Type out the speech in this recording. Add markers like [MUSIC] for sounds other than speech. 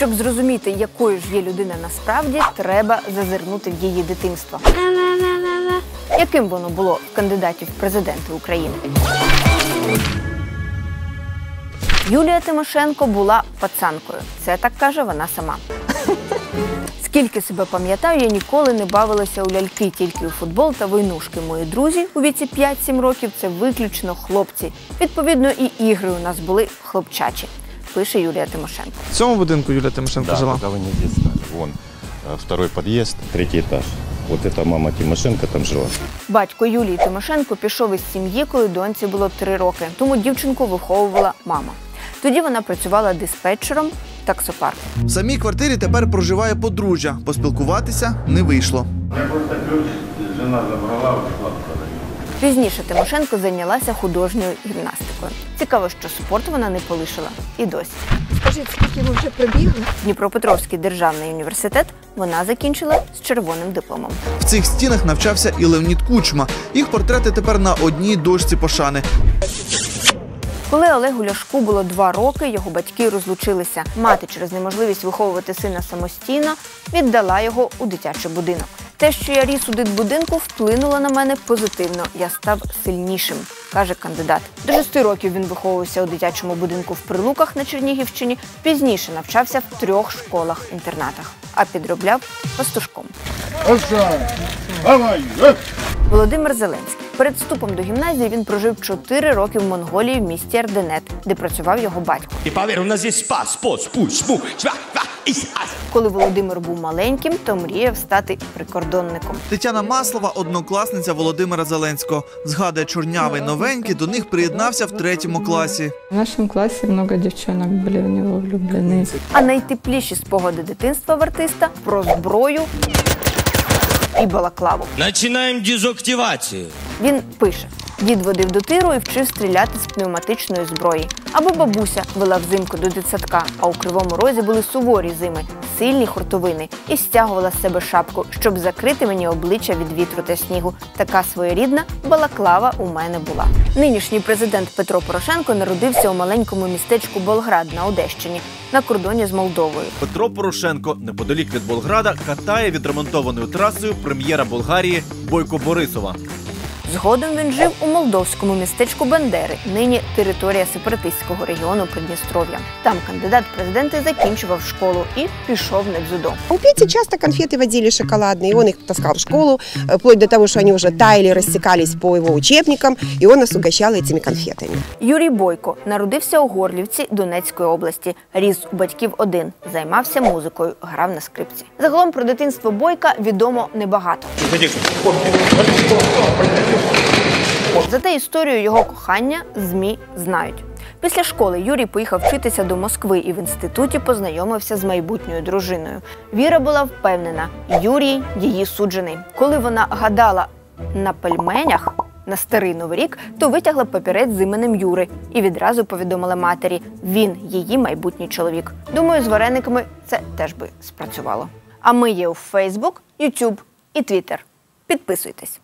Щоб зрозуміти, якою ж є людина насправді, треба зазирнути в її дитинство. Яким воно було в кандидатів в президенти України? Юлія Тимошенко була пацанкою. Це так каже вона сама. [LAUGHS] Скільки себе пам'ятаю, я ніколи не бавилася у ляльки, тільки у футбол та войнушки. Мої друзі у віці 5-7 років це виключно хлопці. Відповідно, і ігри у нас були хлопчачі, пише Юлія Тимошенко. В цьому будинку Юлія Тимошенко Да, жила. пока вы не здесь знали. Вон, э, второй подъезд, третий этаж. Вот это мама Тимошенко там жила. Батько Юлії Тимошенко пішов із сім'ї, коли доньці було три роки. Тому дівчинку виховувала мама. Тоді вона працювала диспетчером в таксопарку. В самій квартирі тепер проживає подружжя. Поспілкуватися не вийшло. Пізніше Тимошенко зайнялася художньою гімнастикою. Цікаво, що спорт вона не полишила і досі. Скажіть, скільки ви вже пробігли? Дніпропетровський державний університет вона закінчила з червоним дипломом. В цих стінах навчався і Леонід Кучма. Їх портрети тепер на одній дошці пошани. Коли Олегу Ляшку було два роки, його батьки розлучилися. Мати через неможливість виховувати сина самостійно віддала його у дитячий будинок. Те, що я ріс у дитбудинку, вплинуло на мене позитивно. Я став сильнішим, каже кандидат. До шести років він виховувався у дитячому будинку в Прилуках на Чернігівщині. Пізніше навчався в трьох школах-інтернатах, а підробляв пастушком. Володимир Зеленський. Перед вступом до гімназії він прожив 4 роки в Монголії в місті Арденет, де працював його батько. И поверь, у нас здесь спас, пуш, спу, шва, ва, ис, ас. Коли Володимир був маленьким, то мріяв стати прикордонником. Тетяна Маслова, однокласниця Володимира Зеленського. Згадує чорнявий новенький, до них приєднався в третьому класі. В нашем классе много девчонок были в него влюблены. А найтепліші спогади дитинства в артиста про зброю і балаклаву. Начинаем дезактивацію. Він пише: дід водив до тиру і вчив стріляти з пневматичної зброї. Або бабуся вела взимку до дитсадка, а у кривому розі були суворі зими, сильні хуртовини, і стягувала з себе шапку, щоб закрити мені обличчя від вітру та снігу. Така своєрідна балаклава у мене була. Нинішній президент Петро Порошенко народився у маленькому містечку Болград на Одещині на кордоні з Молдовою. Петро Порошенко неподалік від Болграда катає відремонтованою трасою прем'єра Болгарії Бойко Борисова. Згодом він жив у молдовському містечку Бандери, нині територія сепаратистського регіону Придністров'я. Там кандидат в президенти закінчував школу і пішов на дзюдо. У Пети часто конфеты водили шоколадные, и он их таскал в школу, э, вплоть до того, что они уже таяли, растекались по его учебникам, и он нас угощал этими конфетами. Юрій Бойко народився у Горлівці Донецької області. Ріс у батьків один, займався музикою, грав на скрипці. Загалом про дитинство Бойка відомо небагато. Зате історію його кохання змі знають. Після школи Юрій поїхав вчитися до Москви і в інституті познайомився з майбутньою дружиною. Віра була впевнена, Юрій її суджений. Коли вона гадала на пельменях на старий новий рік, то витягла папірець з іменем Юри і відразу повідомила матері: він її майбутній чоловік. Думаю, з варениками це теж би спрацювало. А ми є у Фейсбук, Ютуб і Твіттер. Підписуйтесь.